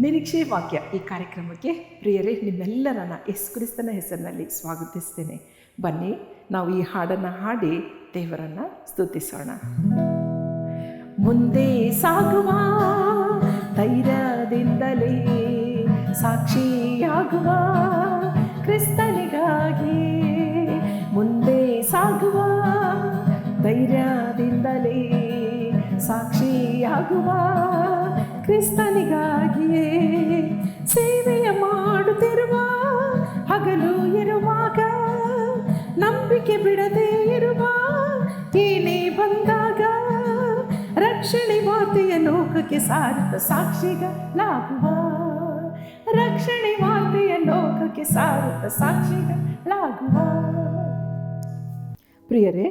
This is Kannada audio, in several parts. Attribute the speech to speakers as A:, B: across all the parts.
A: ನಿರೀಕ್ಷೆ ವಾಕ್ಯ ಈ ಕಾರ್ಯಕ್ರಮಕ್ಕೆ ಪ್ರಿಯರೇ, ನಿಮ್ಮೆಲ್ಲರನ್ನ ಎಸ್ ಕ್ರಿಸ್ತನ ಹೆಸರಿನಲ್ಲಿ ಸ್ವಾಗತಿಸ್ತೇನೆ. ಬನ್ನಿ, ನಾವು ಈ ಹಾಡನ್ನು ಹಾಡಿ ದೇವರನ್ನು ಸ್ತುತಿಸೋಣ. ಮುಂದೆ ಸಾಗುವ ಧೈರ್ಯದಿಂದಲೇ ಸಾಕ್ಷಿಯಾಗುವ ಕ್ರಿಸ್ತನಿಗಾಗಿ. ಮುಂದೆ ಸಾಗುವ ಧೈರ್ಯದಿಂದಲೇ ಸಾಕ್ಷಿಯಾಗುವ ಕ್ರಿಸ್ತನಿಗಾಗಿಯೇ ಸೇವೆಯ ಮಾಡುತ್ತಿರುವ, ಹಗಲು ಇರುವಾಗ ನಂಬಿಕೆ ಬಿಡದೆ ಇರುವ, ಏನೇ ಬಂದಾಗ ರಕ್ಷಣೆ ಮಾತೆಯ ಲೋಕಕ್ಕೆ ಸಾರಿದ ಸಾಕ್ಷಿಗಳಾಗುವ. ರಕ್ಷಣೆ ಮಾತೆಯ ಲೋಕಕ್ಕೆ ಸಾರಿದ ಸಾಕ್ಷಿಗಳಾಗುವ. ಪ್ರಿಯರೇ,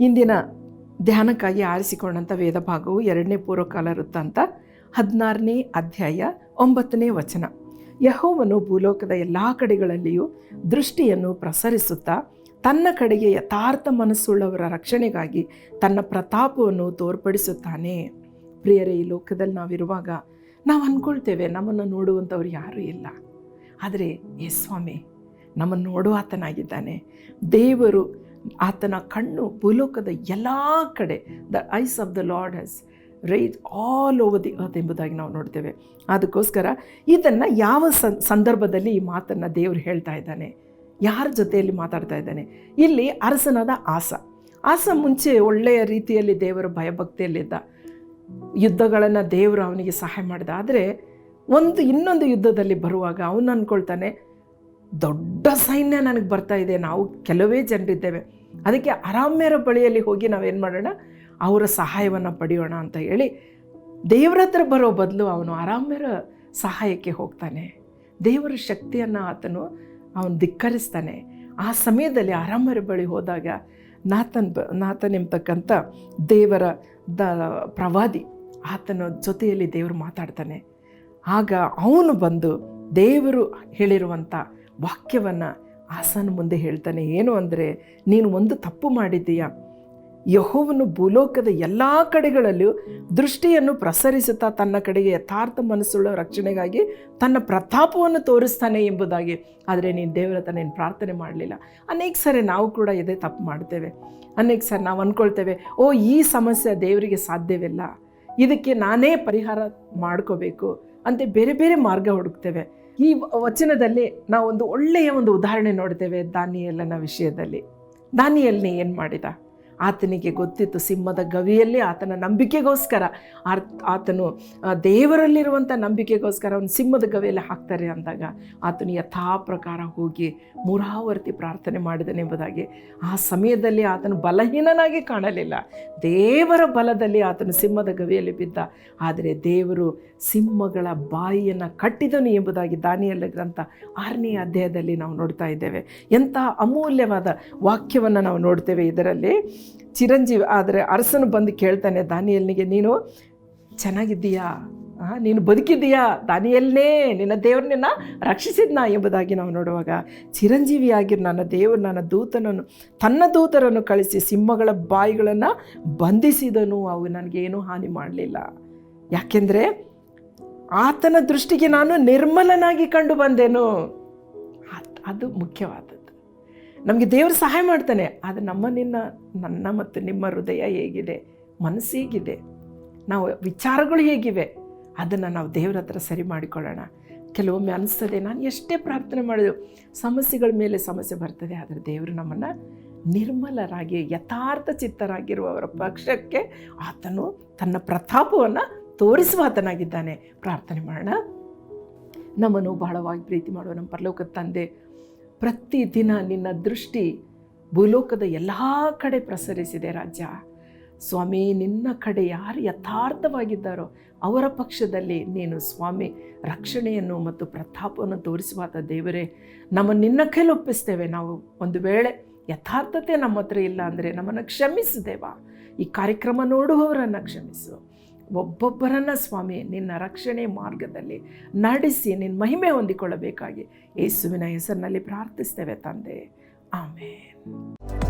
A: ಇಂದಿನ ಧ್ಯಾನಕ್ಕಾಗಿ ಆರಿಸಿಕೊಂಡಂಥ ವೇದ ಭಾಗವು ಎರಡನೇ ಪೂರ್ವಕಾಲ ವೃತ್ತಾಂತ ಹದಿನಾರನೇ ಅಧ್ಯಾಯ ಒಂಬತ್ತನೇ ವಚನ. ಯಹೋವನು ಭೂಲೋಕದ ಎಲ್ಲ ಕಡೆಗಳಲ್ಲಿಯೂ ದೃಷ್ಟಿಯನ್ನು ಪ್ರಸರಿಸುತ್ತಾ ತನ್ನ ಕಡೆಗೆ ಯಥಾರ್ಥ ಮನಸ್ಸುಳ್ಳವರ ರಕ್ಷಣೆಗಾಗಿ ತನ್ನ ಪ್ರತಾಪವನ್ನು ತೋರ್ಪಡಿಸುತ್ತಾನೆ. ಪ್ರಿಯರೇ, ಈ ಲೋಕದಲ್ಲಿ ನಾವಿರುವಾಗ ನಾವು ಅಂದ್ಕೊಳ್ತೇವೆ ನಮ್ಮನ್ನು ನೋಡುವಂಥವ್ರು ಯಾರೂ ಇಲ್ಲ. ಆದರೆ ಯೇ ಸ್ವಾಮಿ, ನಮ್ಮನ್ನು ನೋಡುವ ಆತನಾಗಿದ್ದಾನೆ. ದೇವರು ಆತನ ಕಣ್ಣು ಭೂಲೋಕದ ಎಲ್ಲ ಕಡೆ the eyes of the lord has rise all over the earth ಎಂಬುದಾಗಿ ನಾವು ನೋಡ್ತೇವೆ. ಅದಕ್ಕೋಸ್ಕರ ಇದನ್ನು ಯಾವ ಸಂದರ್ಭದಲ್ಲಿ ಈ ಮಾತನ್ನು ದೇವರು ಹೇಳ್ತಾ ಇದ್ದಾನೆ? ಯಾರ ಜೊತೆಯಲ್ಲಿ ಮಾತಾಡ್ತಾ ಇದ್ದಾನೆ? ಇಲ್ಲಿ ಅರಸನಾದ ಆಸ. ಆಸ ಮುಂಚೆ ಒಳ್ಳೆಯ ರೀತಿಯಲ್ಲಿ ದೇವರ ಭಯಭಕ್ತಿಯಲ್ಲಿದ್ದ. ಯುದ್ಧಗಳನ್ನು ದೇವರು ಅವನಿಗೆ ಸಹಾಯ ಮಾಡಿದ. ಆದರೆ ಒಂದು, ಇನ್ನೊಂದು ಯುದ್ಧದಲ್ಲಿ ಬರುವಾಗ ಅವನು ಅಂದ್ಕೊಳ್ತಾನೆ ದೊಡ್ಡ ಸೈನ್ಯ ನನಗೆ ಬರ್ತಾ ಇದೆ. ನಾವು ಕೆಲವೇ ಜನರಿದ್ದೇವೆ. ಅದಕ್ಕೆ ಅರಾಮ್ಯರ ಬಳಿಯಲ್ಲಿ ಹೋಗಿ ನಾವೇನು ಮಾಡೋಣ? ಅವರ ಸಹಾಯವನ್ನು ಪಡೆಯೋಣ ಅಂತ ಹೇಳಿ ದೇವರ ಹತ್ರ ಬರೋ ಬದಲು ಅವನು ಆರಾಮ್ಯರ ಸಹಾಯಕ್ಕೆ ಹೋಗ್ತಾನೆ. ದೇವರ ಶಕ್ತಿಯನ್ನು ಆತನು ಅವನು ಧಿಕ್ಕರಿಸ್ತಾನೆ. ಆ ಸಮಯದಲ್ಲಿ ಆರಾಮ್ಯರ ಬಳಿ ಹೋದಾಗ ನಾತನ್ ಬ, ನಾತನ್ ಎಂಬತಕ್ಕಂಥ ದೇವರ ದ, ಪ್ರವಾದಿ ಆತನ ಜೊತೆಯಲ್ಲಿ ದೇವರು ಮಾತಾಡ್ತಾನೆ. ಆಗ ಅವನು ಬಂದು ದೇವರು ಹೇಳಿರುವಂಥ ವಾಕ್ಯವನ್ನು ಆಸನ ಮುಂದೆ ಹೇಳ್ತಾನೆ, ಏನು ಅಂದರೆ, ನೀನು ಒಂದು ತಪ್ಪು ಮಾಡಿದ್ದೀಯ? ಯಹೋವನು ಭೂಲೋಕದ ಎಲ್ಲ ಕಡೆಗಳಲ್ಲೂ ದೃಷ್ಟಿಯನ್ನು ಪ್ರಸರಿಸುತ್ತಾ ತನ್ನ ಕಡೆಗೆ ಯಥಾರ್ಥ ಮನಸ್ಸುಳ್ಳ ರಕ್ಷಣೆಗಾಗಿ ತನ್ನ ಪ್ರತಾಪವನ್ನು ತೋರಿಸ್ತಾನೆ ಎಂಬುದಾಗಿ. ಆದರೆ ನೀನು ದೇವರ ಹತ್ರ ನೀನು ಪ್ರಾರ್ಥನೆ ಮಾಡಲಿಲ್ಲ. ಅನೇಕ ಸರಿ ನಾವು ಕೂಡ ಇದೇ ತಪ್ಪು ಮಾಡ್ತೇವೆ. ಅನೇಕ ಸರಿ ನಾವು ಅಂದ್ಕೊಳ್ತೇವೆ ಓ, ಈ ಸಮಸ್ಯೆ ದೇವರಿಗೆ ಸಾಧ್ಯವಿಲ್ಲ. ಇದಕ್ಕೆ ನಾನೇ ಪರಿಹಾರ ಮಾಡ್ಕೋಬೇಕು ಅಂತ ಬೇರೆ ಬೇರೆ ಮಾರ್ಗ ಹುಡುಕ್ತೇವೆ. ಈ ವಚನದಲ್ಲಿ ನಾವು ಒಂದು ಒಳ್ಳೆಯ ಒಂದು ಉದಾಹರಣೆ ನೋಡ್ತೇವೆ ದಾನಿಯಲ್ಲನ ವಿಷಯದಲ್ಲಿ. ದಾನಿಯಲ್ಲಿ ಏನು ಮಾಡಿದ? ಆತನಿಗೆ ಗೊತ್ತಿತ್ತು, ಸಿಂಹದ ಗವಿಯಲ್ಲಿ ಆತನ ನಂಬಿಕೆಗೋಸ್ಕರ. ಆತನು ದೇವರಲ್ಲಿರುವಂಥ ನಂಬಿಕೆಗೋಸ್ಕರ ಅವನು ಸಿಂಹದ ಗವಿಯಲ್ಲಿ ಹಾಕ್ತಾರೆ ಅಂದಾಗ ಆತನು ಯಥಾ ಪ್ರಕಾರ ಹೋಗಿ ಮುರಾವರ್ತಿ ಪ್ರಾರ್ಥನೆ ಮಾಡಿದನೆಂಬುದಾಗಿ ಆ ಸಮಯದಲ್ಲಿ ಆತನು ಬಲಹೀನನಾಗಿ ಕಾಣಲಿಲ್ಲ. ದೇವರ ಬಲದಲ್ಲಿ ಆತನು ಸಿಂಹದ ಗವಿಯಲ್ಲಿ ಬಿದ್ದ. ಆದರೆ ದೇವರು ಸಿಂಹಗಳ ಬಾಯಿಯನ್ನು ಕಟ್ಟಿದನು ಎಂಬುದಾಗಿ ದಾನಿಯಲ್ಲ ಗ್ರಂಥ ಆರನೇ ಅಧ್ಯಾಯದಲ್ಲಿ ನಾವು ನೋಡ್ತಾ ಇದ್ದೇವೆ. ಎಂತಹ ಅಮೂಲ್ಯವಾದ ವಾಕ್ಯವನ್ನು ನಾವು ನೋಡ್ತೇವೆ ಇದರಲ್ಲಿ. ಚಿರಂಜೀವಿ, ಆದರೆ ಅರಸನು ಬಂದು ಕೇಳ್ತಾನೆ, ದಾನಿಯಲ್ನಿಗೆ, ನೀನು ಚೆನ್ನಾಗಿದ್ದೀಯಾ? ನೀನು ಬದುಕಿದ್ದೀಯಾ? ದಾನಿಯಲ್ನೇ, ನಿನ್ನ ದೇವರು ನಿನ್ನ ರಕ್ಷಿಸಿದ್ನಾ? ಎಂಬುದಾಗಿ ನಾವು ನೋಡುವಾಗ ಚಿರಂಜೀವಿಯಾಗಿರು ನನ್ನ ದೇವರು, ನನ್ನ ದೂತನನ್ನು, ತನ್ನ ದೂತರನ್ನು ಕಳಿಸಿ ಸಿಂಹಗಳ ಬಾಯಿಗಳನ್ನು ಬಂಧಿಸಿದನು. ಅವು ನನಗೇನೂ ಹಾನಿ ಮಾಡಲಿಲ್ಲ. ಯಾಕೆಂದರೆ ಆತನ ದೃಷ್ಟಿಗೆ ನಾನು ನಿರ್ಮಲನಾಗಿ ಕಂಡು ಬಂದೆನು. ಅದ್- ಮುಖ್ಯವಾದದ್ದು. ನಮಗೆ ದೇವರು ಸಹಾಯ ಮಾಡ್ತಾನೆ, ಆದರೆ ನಮ್ಮ ನಿನ್ನ, ನನ್ನ ಮತ್ತು ನಿಮ್ಮ ಹೃದಯ ಹೇಗಿದೆ ಮನಸ್ಸು ಹೇಗಿದೆ ನಾವು ವಿಚಾರಗಳು ಹೇಗಿವೆ, ಅದನ್ನು ನಾವು ದೇವ್ರ ಹತ್ರ ಸರಿ ಮಾಡಿಕೊಳ್ಳೋಣ. ಕೆಲವೊಮ್ಮೆ ಅನಿಸ್ತದೆ, ನಾನು ಎಷ್ಟೇ ಪ್ರಾರ್ಥನೆ ಮಾಡಿದ್ರು ಸಮಸ್ಯೆಗಳ ಮೇಲೆ ಸಮಸ್ಯೆ ಬರ್ತದೆ, ಆದರೆ ದೇವರು ನಮ್ಮನ್ನು ನಿರ್ಮಲರಾಗಿ, ಯಥಾರ್ಥ ಚಿತ್ತರಾಗಿರುವವರ ಪಕ್ಷಕ್ಕೆ ಆತನು ತನ್ನ ಪ್ರತಾಪವನ್ನು ತೋರಿಸುವ ಆತನಾಗಿದ್ದಾನೆ. ಪ್ರಾರ್ಥನೆ ಮಾಡೋಣ. ನಮ್ಮನ್ನು ಬಹಳವಾಗಿ ಪ್ರೀತಿ ಮಾಡುವ ನಮ್ಮ ಪರಲೋಕದ ತಂದೆ ಪ್ರತಿದಿನ ನಿನ್ನ ದೃಷ್ಟಿ ಭೂಲೋಕದ ಎಲ್ಲ ಕಡೆ ಪ್ರಸರಿಸಿದೆ ರಾಜ ಸ್ವಾಮಿ, ನಿನ್ನ ಕಡೆ ಯಾರು ಯಥಾರ್ಥವಾಗಿದ್ದಾರೋ ಅವರ ಪಕ್ಷದಲ್ಲಿ ನೀನು ಸ್ವಾಮಿ, ರಕ್ಷಣೆಯನ್ನು ಮತ್ತು ಪ್ರತಾಪವನ್ನು ತೋರಿಸುವಾತ ದೇವರೇ. ನಮ್ಮ ನಿನ್ನ ಕೈಲಿ ಒಪ್ಪಿಸ್ತೇವೆ. ನಾವು ಒಂದು ವೇಳೆ ಯಥಾರ್ಥತೆ ನಮ್ಮ ಹತ್ರ ಇಲ್ಲ ಅಂದರೆ ನಮ್ಮನ್ನು ಕ್ಷಮಿಸು ದೇವ. ಈ ಕಾರ್ಯಕ್ರಮ ನೋಡುವವರನ್ನು ಕ್ಷಮಿಸು. ಒಬ್ಬೊಬ್ಬರನ್ನ ಸ್ವಾಮಿ ನಿನ್ನ ರಕ್ಷಣೆ ಮಾರ್ಗದಲ್ಲಿ ನಡೆಸಿ ನಿನ್ನ ಮಹಿಮೆ ಹೊಂದಿಕೊಳ್ಳಬೇಕಾಗಿ ಯೇಸುವಿನ ಹೆಸರಿನಲ್ಲಿ ಪ್ರಾರ್ಥಿಸ್ತೇವೆ ತಂದೆ. ಆಮೇಲೆ